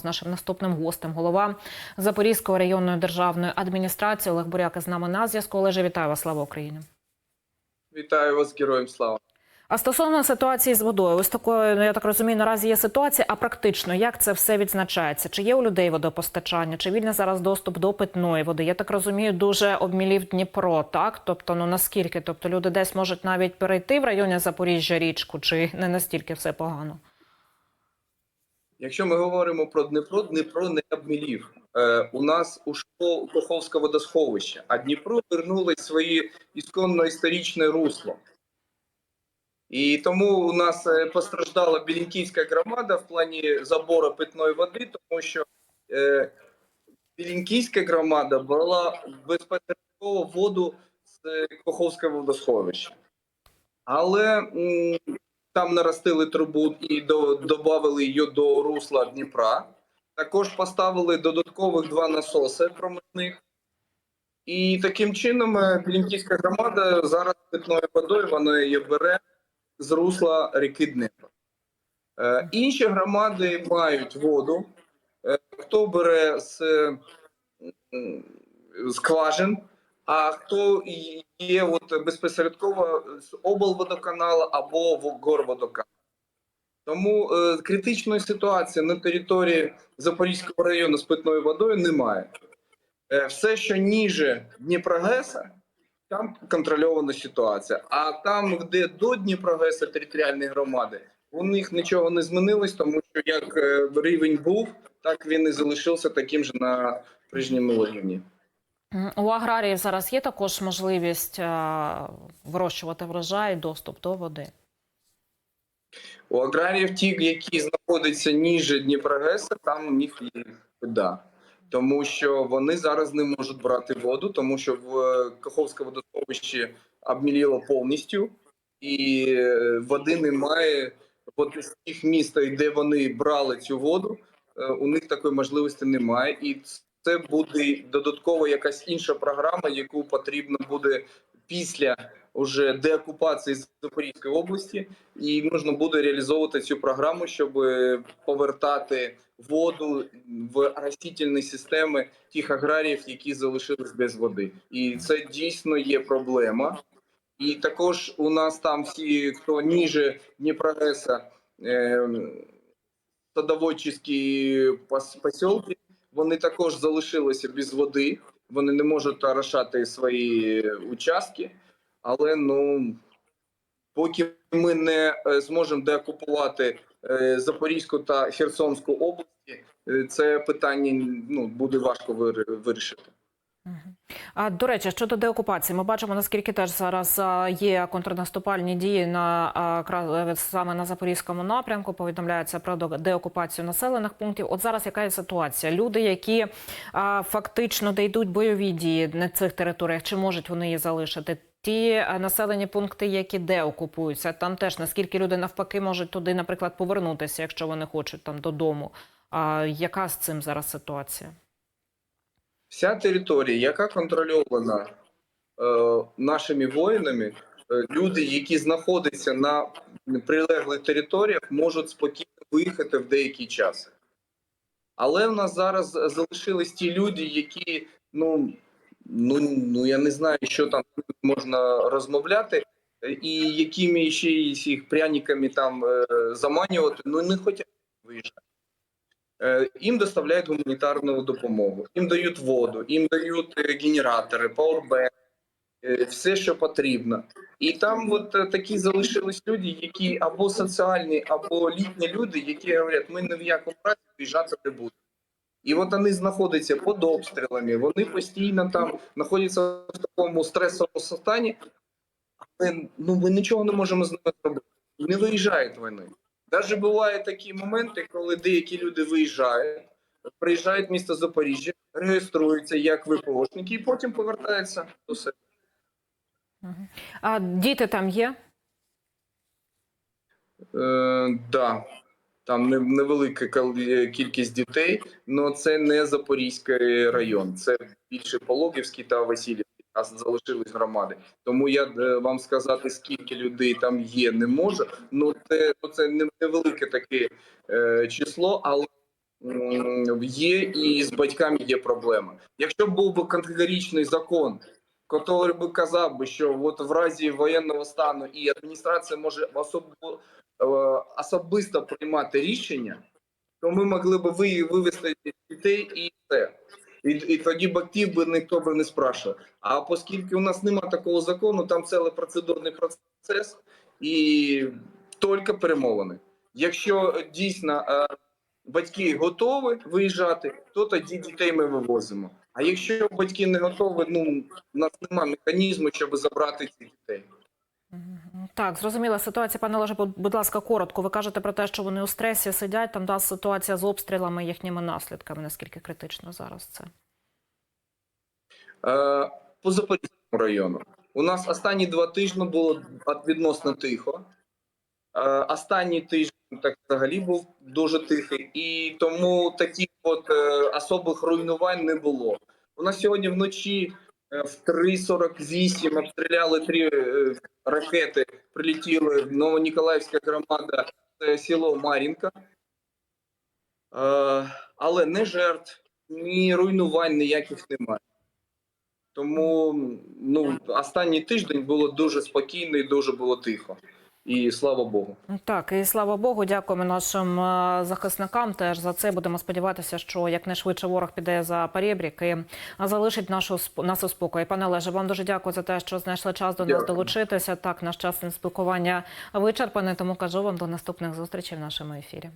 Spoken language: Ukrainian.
З нашим наступним гостем голова Запорізької районної державної адміністрації Олег Буряк з нами на зв'язку. Олеже, вітаю вас, слава Україні. Вітаю вас, героям слава. А стосовно ситуації з водою, ось такою, ну я так розумію, наразі є ситуація. А практично як це все відзначається? Чи є у людей водопостачання? Чи вільний зараз доступ до питної води? Я так розумію, дуже обмілів Дніпро, так? Тобто, ну наскільки? Тобто люди десь можуть навіть перейти в районі Запоріжжя річку, чи не настільки все погано? Якщо ми говоримо про Дніпро, Дніпро не обмілів. Е, у нас ушло Коховське водосховище, а Дніпро вернулось своє ісконно історичне русло. І тому у нас е, постраждала Білінківська громада в плані забору питної води, тому що е, Білінківська громада брала безпосередньо воду з е, Коховського водосховища. Але м, там наростили трубу і до, додали її до русла Дніпра. Також поставили додаткових два насоси промивних. І таким чином е, громада зараз питною водою вона її бере з русла ріки Дніпро. Е, інші громади мають воду. Е, хто бере з м, скважин, а хто є от безпосередково з облводоканалу або в горводоканалу. Тому е, критичної ситуації на території Запорізького району з питною водою немає. Е, все, що ніже Дніпрогеса, там контрольована ситуація. А там, де до Дніпрогеса територіальні громади, у них нічого не змінилось, тому що як е, рівень був, так він і залишився таким же на прежньому рівні. У аграріїв зараз є також можливість е, вирощувати врожай, доступ до води. У аграріїв ті, які знаходяться ніже Дніпрогеса, там у них є вода. Тому що вони зараз не можуть брати воду, тому що в е, Каховське водосховище обміліло повністю, і е, води немає. От з тих міст, де вони брали цю воду, у них такої можливості немає. І це буде додатково якась інша програма, яку потрібно буде після уже деокупації Запорізької області, і можна буде реалізовувати цю програму, щоб повертати воду в растительні системи тих аграріїв, які залишились без води. І це дійсно є проблема. І також у нас там всі, хто ніже Дніпрогеса, е, садоводчі посілки, вони також залишилися без води. Вони не можуть орошати свої участки. Але ну поки ми не е, зможемо деокупувати е, Запорізьку та Херсонську області, е, це питання ну буде важко вирішити. А до речі, щодо деокупації, ми бачимо наскільки теж зараз є контрнаступальні дії на е, саме на запорізькому напрямку. Повідомляється про деокупацію населених пунктів. От зараз яка є ситуація? Люди, які фактично де йдуть бойові дії на цих територіях, чи можуть вони її залишити? Ті населені пункти, які деокупуються, там теж наскільки люди навпаки можуть туди, наприклад, повернутися, якщо вони хочуть там додому. А яка з цим зараз ситуація? Вся територія, яка контрольована е, нашими воїнами, е, люди, які знаходяться на прилеглих територіях, можуть спокійно виїхати в деякий час. Але в нас зараз залишились ті люди, які ну, ну, ну я не знаю, що там можна розмовляти, е, і якими ще їх пряниками там е, заманювати, ну не хочуть виїжджати. Е, Їм доставляють гуманітарну допомогу, їм дають воду, їм дають е, генератори, пауербанк, е, все, що потрібно. І там от е, такі залишились люди, які або соціальні, або літні люди, які говорять, ми ні в якому разі виїжджати не будемо. І от вони знаходяться під обстрілами, вони постійно там знаходяться в такому стресовому стані, але ну, ми нічого не можемо з ними зробити. Не виїжджають вони. Навіть бувають такі моменти, коли деякі люди виїжджають, приїжджають в місто Запоріжжя, реєструються як ВПОшники і потім повертаються до себе. А діти там є? Е, да. Там невелика кількість дітей, але це не Запорізький район, це більше Пологівський та Васильівський, а залишились громади. Тому я е, вам сказати, скільки людей там є, не можу. Ну це, ну, це не- невелике таке е, число, але є і з батьками є проблема. Якщо був би категоричний закон, який би казав би, що от в разі воєнного стану і адміністрація може особо, е, особисто приймати рішення, то ми могли б ви, вивести дітей і все. І, і тоді батьків би ніхто би не спрашував. А оскільки у нас немає такого закону, там цілий процедурний процес і тільки перемовини. Якщо дійсно е, батьки готові виїжджати, то тоді дітей ми вивозимо. А якщо батьки не готові, ну у нас немає механізму, щоб забрати цих дітей. Так, зрозуміла ситуація. Пане Олеже, будь ласка, коротко. Ви кажете про те, що вони у стресі сидять. Там да ситуація з обстрілами, їхніми наслідками. Наскільки критично зараз це? Е, по Запорізькому району. У нас останні два тижні було відносно тихо. Е, останній тиждень так взагалі був дуже тихий, і тому таких от е, особих руйнувань не було. У нас сьогодні вночі в 3.48 обстріляли три е, ракети, прилетіли в Новоніколаївська громада, це село Мар'їнка. Е, але не жертв, ні руйнувань ніяких немає. Тому ну, останній тиждень було дуже спокійно і дуже було тихо. І слава Богу. Так, і слава Богу, дякуємо нашим е, захисникам. Теж за це будемо сподіватися, що якнайшвидше ворог піде за перебрік і залишить нашу нас у спокої. Пане Олеже, вам дуже дякую за те, що знайшли час до нас долучитися. Так, наш час спілкування вичерпаний. Тому кажу вам до наступних зустрічей в нашому ефірі.